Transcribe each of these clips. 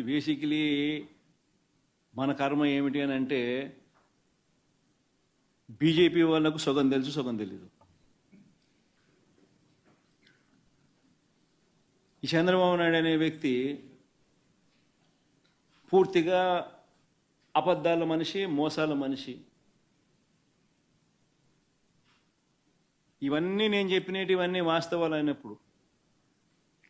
Basically మన కర్మ ఏమిటి అని అంటే బీజేపీ వాళ్ళకు సుగం తెలుసు సుగం తెలీదు. ఈ చంద్రబాబు నాయుడు అనే వ్యక్తి పూర్తిగా అబద్ధాల మనిషి మోసాల మనిషి. ఇవన్నీ నేను చెప్పినవి ఇవన్నీ వాస్తవాలు అయినప్పుడు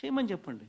చేయమని చెప్పండి.